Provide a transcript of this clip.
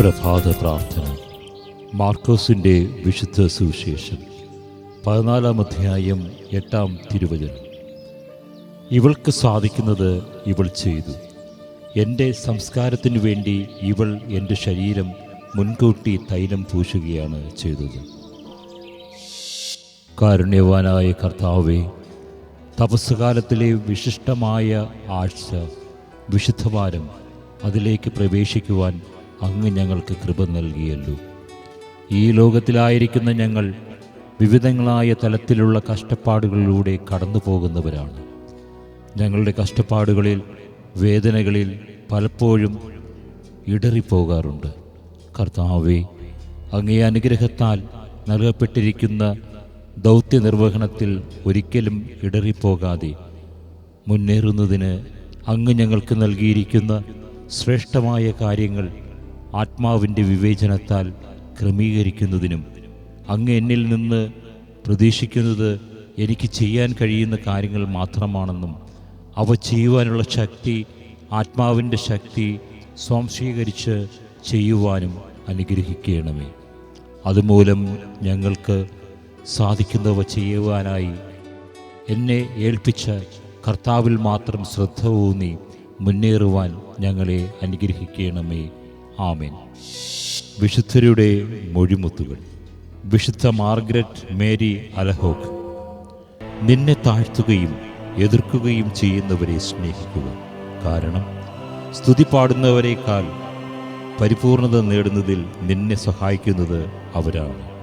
പ്രഭാത പ്രാർത്ഥന. മാർക്കോസിന്റെ വിശുദ്ധ സുവിശേഷം. പതിനാലാം അധ്യായം എട്ടാം തിരുവചനം. ഇവൾക്ക് സാധിക്കുന്നത് ഇവൾ ചെയ്തു. എന്റെ സംസ്കാരത്തിനു വേണ്ടി ഇവൾ എന്റെ ശരീരം മുൻകൂട്ടി തൈലം പൂശുകയാണ് ചെയ്തത്. കാരുണ്യവാനായ കർത്താവേ തപസ്സുകാലത്തിലെ വിശിഷ്ടമായ ആഴ്ച വിശുദ്ധവാരം അതിലേക്ക് പ്രവേശിക്കുവാൻ അങ്ങ് ഞങ്ങൾക്ക് കൃപ നൽകിയല്ലോ. ഈ ലോകത്തിലായിരിക്കുന്ന ഞങ്ങൾ വിവിധങ്ങളായ തലത്തിലുള്ള കഷ്ടപ്പാടുകളിലൂടെ കടന്നു പോകുന്നവരാണ് ഞങ്ങളുടെ കഷ്ടപ്പാടുകളിൽ വേദനകളിൽ പലപ്പോഴും ഇടറിപ്പോകാറുണ്ട്. കർത്താവേ അങ്ങേ അനുഗ്രഹത്താൽ നൽകപ്പെട്ടിരിക്കുന്ന ദൗത്യ നിർവഹണത്തിൽ ഒരിക്കലും ഇടറിപ്പോകാതെ മുന്നേറുന്നതിന് അങ്ങ് ഞങ്ങൾക്ക് നൽകിയിരിക്കുന്ന ശ്രേഷ്ഠമായ കാര്യങ്ങൾ ആത്മാവിന്റെ വിവേചനത്താൽ ക്രമീകരിക്കുന്നതിനും അങ്ങ് എന്നിൽ നിന്ന് പ്രതീക്ഷിക്കുന്നത് എനിക്ക് ചെയ്യാൻ കഴിയുന്ന കാര്യങ്ങൾ മാത്രമാണെന്നും അവ ചെയ്യുവാനുള്ള ശക്തി ആത്മാവിന്റെ ശക്തി സ്വാംശീകരിച്ച് ചെയ്യുവാനും അനുഗ്രഹിക്കണമേ. അതുമൂലം ഞങ്ങൾക്ക് സാധിക്കുന്നവ ചെയ്യുവാനായി എന്നെ ഏൽപ്പിച്ച കർത്താവിൽ മാത്രം ശ്രദ്ധ ഊന്നി മുന്നേറുവാൻ ഞങ്ങളെ അനുഗ്രഹിക്കണമേ. ആമേൻ. വിശുദ്ധരുടെ മൊഴിമുത്തുകൾ. വിശുദ്ധ മാർഗ്രറ്റ് മേരി അലഹോക്ക്. നിന്നെ താഴ്ത്തുകയും എതിർക്കുകയും ചെയ്യുന്നവരെ സ്നേഹിക്കുക. കാരണം സ്തുതി പാടുന്നവരെക്കാൾ പരിപൂർണത നേടുന്നതിൽ നിന്നെ സഹായിക്കുന്നത് അവരാണ്.